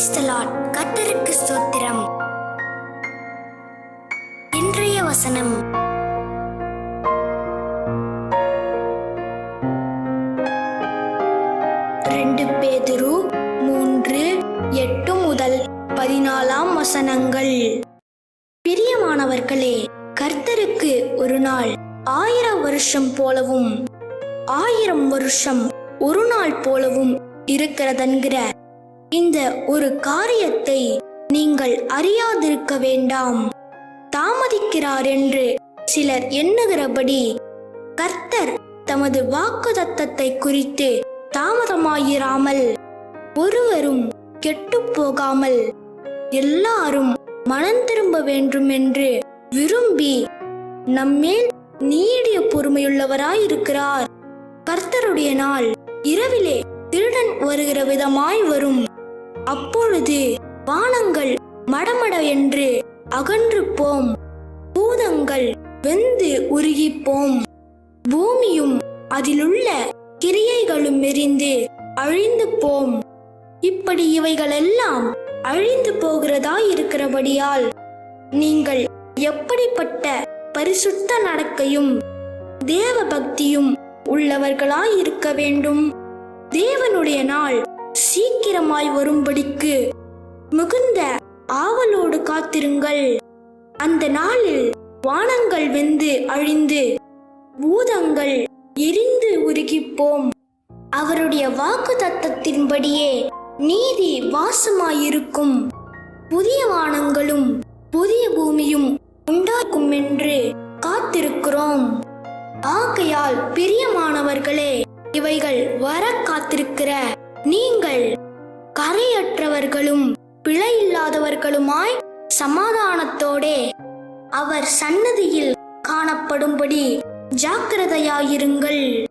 கத்தருக்கு ஸ்தோத்திரம். இன்றைய வசனம். ரெண்டு பேதுரு மூன்று எட்டு முதல் பதினாலாம் வசனங்கள். பிரியமானவர்களே கர்த்தருக்கு ஒரு நாள் ஆயிரம் வருஷம் போலவும் ஆயிரம் வருஷம் ஒரு நாள் போலவும் இருக்கிறதென்கிற இந்த ஒரு காரியத்தை நீங்கள் அறியாதிருக்க வேண்டாம். தாமதிக்கிறார் என்று சிலர் எண்ணுகிறபடி கர்த்தர் தமது வாக்குதத்தத்தை குறித்து தாமதமாயிராமல் ஒருவரும் கெட்டுப் போகாமல் எல்லாரும் மனம் திரும்ப வேண்டும் என்று விரும்பி நம்மேல் நீடிய பொறுமையுள்ளவராயிருக்கிறார். கர்த்தருடைய நாள் இரவிலே திருடன் வருகிற விதமாய் வரும். அப்பொழுது வானங்கள் மடமட என்று அகன்று போம் பூதங்கள் வெந்து உருகிப்போம். பூமியும் அதிலுள்ள கிரியைகளும் எரிந்து அழிந்து போம். இப்படி இவைகளெல்லாம் அழிந்து போகிறதா இருக்கிறபடியால் நீங்கள் எப்படிப்பட்ட பரிசுத்த நடக்கையும் தேவ பக்தியும் உள்ளவர்களாய் இருக்க வேண்டும். தேவனுடைய நாள் சீக்கிரமாய் வரும்படிக்கு மிகுந்த ஆவலோடு காத்திருங்கள். அந்த நாளில் வானங்கள் வெந்து அழிந்து பூதங்கள் எரிந்து உருகிப்போம். அவருடைய வாக்கு தத்தத்தின்படியே நீதி வாசமாயிருக்கும். புதிய வானங்களும் புதிய பூமியும் உண்டாக்கும் என்று காத்திருக்கிறோம். ஆகையால் பிரியமானவர்களே இவைகள் வர காத்திருக்கிற நீங்கள் கரையற்றவர்களும் பிழையில்லாதவர்களுமாய் சமாதானத்தோடே அவர் சன்னதியில் காணப்படும்படி ஜாக்கிரதையாயிருங்கள்.